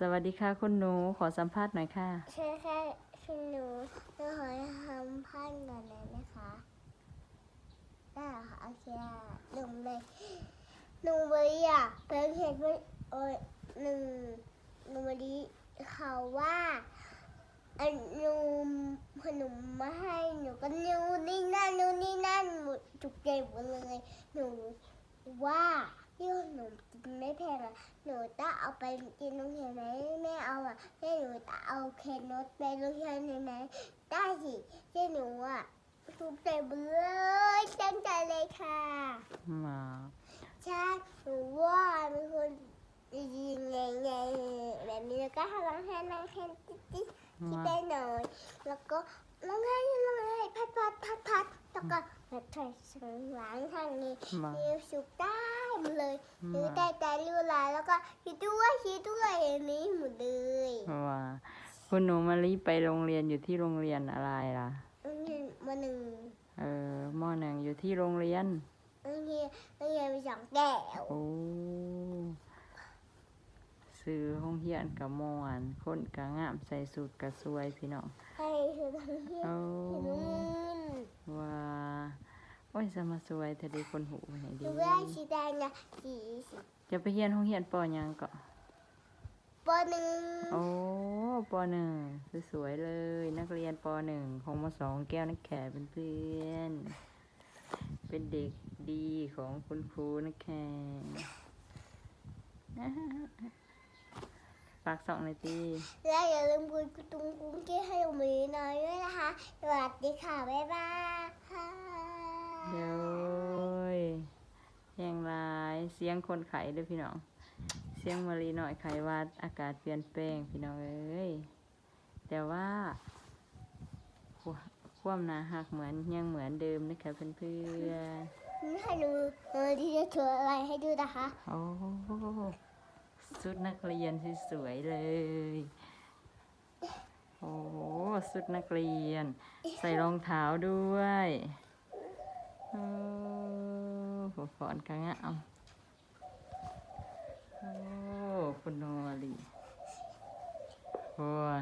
สวัสดีค่ะคุณหนูขอสัมภาษณ์หน่อยค่ะใช่ค่ะคุณหนูหนูขอทำพันก่อนเลยนะคะได้ค่ะโอเคค่ะหนุ่มเลยหนุ่มเลยอะเพิ่งเห็นว่าเออหนึ่งหนุ่มวันนี้เขาว่าอันหนุ่มขนมมาให้หนูก็นู่นนี่นั่นนู่นนี่นั่นหมดจุกใจหมดเลยหนูว่า ที่ขนมกินไม่แพงอะหนูจะเอาไปกินโรงเรียนไหมไม่เอาอะแม่หนูจะเอาเคนนดไปโรงเรียนไหมไหมได้สิแม่หนูอะทุกใจเบื่อตั้งใจเลยค่ะมาใช่หนูว่าเป็นคนดีไงไงแบบนี้แล้วก็ให้ร้องแฮนร้องแฮนติ๊ดติ๊ดคิดมาได้หน่อย แล้วก็ร้องไห้ร้องไห้พัดพัดพัดพัดแล้วก็แบบใส่สังหลังทางนี้มามีสุกได้ห มดเลยมาคือได้ใจรูลายแล้วก็คิดด้วยคิดด้วยอันนี้หมดเลยว่าคุณหนูมาลีไปโรงเรียนอยู่ที่โรงเรียนอะไรล่ะอันนี้มาหนึ่งเออมหนึ่งอยู่ที่โรงเรียนอันนี้อันนี้มีสองแก้วโอ้ซื้อห้องเฮียนกับมวนคนกะงามใส่สูทกะสวยพี่น้องให้คือทั้งที่โอ้ที่นู่นว่าโอ้ยสมาสวยแต่ดีคนหูให้หดีรือว่าสีแดงนะสีสีจะไปเฮียนห้องเฮียนปอหยังก็ปหนึ่งโอ้ปหนึ่งสวยๆเลย นักเรียนปหนึ่งของมสองแก้วนักแขเป็นเพื่อนเป็นเด็กดีของคุณครูนักแขฝากสองเลยตีและอย่าลืมกดกระตุ้งกุ้งเก้ให้เรามีหน่อยด้วยนะคะ สวัสดีค่ะ บ๊ายบายค่ะ เดี๋ยวแยงลายเสียงคนไข้เด้วยพี่น้อง เสียงมารีหน่อยไขหวัดอากาศเปลี่ยนแปลงพี่น้องเอ้ยแต่ว่าควความหนาหักเหมือนยังเหมือนเดิมนะคะเพื่อนเพื่อนให้ดูเออที่จะโชว์อะไรให้ดูนะคะๆโอ้สุดนักเรียนที่สวยเลยโอ้สุดนักเรียน ใส่รองเท้าด้วย โอ้หัวฝอนกระงามโอ้คุณโนอลีโอ้ย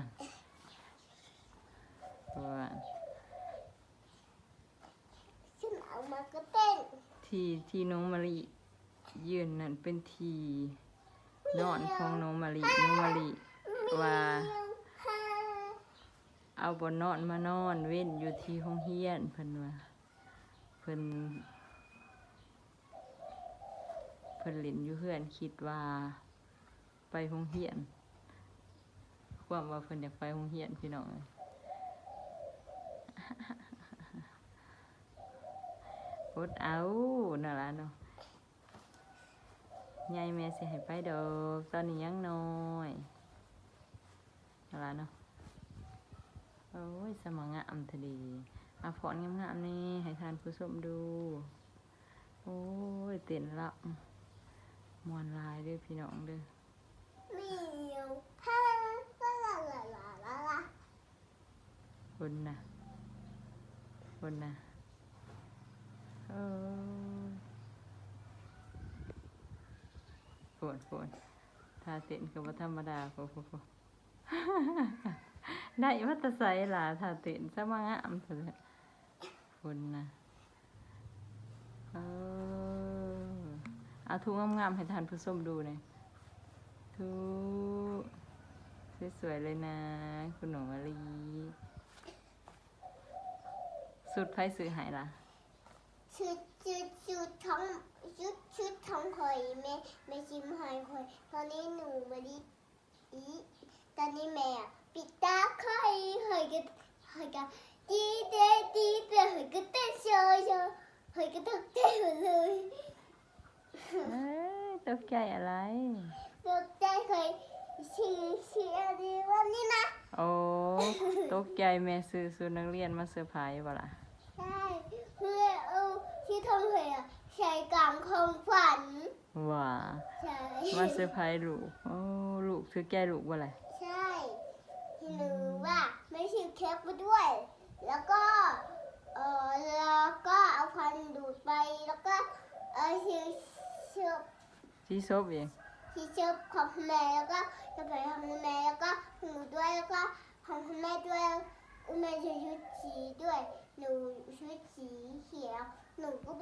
โอ้ยขึ้นเอามาก็เต้นที่ที่น้องมะลิยืนนั่นเป็นทีนอนของน้องมะลิน้องมะลิว่าค่ะเอาบนนอนมานอนเว้นอยู่ที่ห้องเฮียนเพิ่นว่า เพิ่นเพิ่นเล่นอยู่เฮือนคิดว่าไปห้องเฮียน ความว่าเพิ่นอยากไปห้องเฮียนพี่น้องเอ้ยอดเอาน่าละเนาะยายแม่สิให้ไปดอกตอนนี้ยังน้อยน่าละเนาะโอ้ยสมองงามทะดี อาพรงามๆนี่ให้ทานผู้ชมดู โอ้ยเต้นละมวนลายเด้วยพี่น้องเด้อเหมียวฮ่าลาลาลาลาลาลาคนนะคนนะโอ้ยฝนฝนถ้าเต้นก็บ่ธรรมดาโฟโฟโฟได้วัตใส่ล่ะถ้าเต้นสมางามเถอะ คนนะเออเอาทุกงามๆให้ทานผู้ชมดูหน่อยทุสวยๆเลยนะ คุณหนูมาลีสุดไพ่ซื้อหายล่ะชุดชุดชุดท้องชุดชุดท้องหอยแม่แม่ชิมหอยหอยตอนนี้หนูมาดิอีตอนนี้แม่อะปิดตาหอยหอยก็หอยก็ดีเดดีเดหอยก็เต้นโชว์โช ว์หอยก็ตกใจหมดเลยเอ้ยตกใจอะไร ตกใจหอยชื่อชื่ออะไรวันนี้นะโอ้ตกใจแม่ซื้อสุดนักเรียนมาเซอร์ไพรส์บ่ล่ะใช่เพื่อเอาที่ทำหอยอะใช้กลางของฝันว่าใช่มาเซอร์ไพรส์ลูกโอ้ลูกถือแก้ลูกบ่ล่ะใช่ที่รู้ว่าไม่ชิวเค้กมาด้วย แล้วก็ เออแล้วก็เอา พันดูดไปแล้วก็เออชิวชิวที่ซบเองใที่ชอบของคุณแม่แล้วก็จะไปทำคุณแม่แล้วก็หนูด้วยแล้วก็ของคุณแม่ด้วยคุณแม่ใส่ชุดสีด้วยหนูชุดสีเขียวหนูก็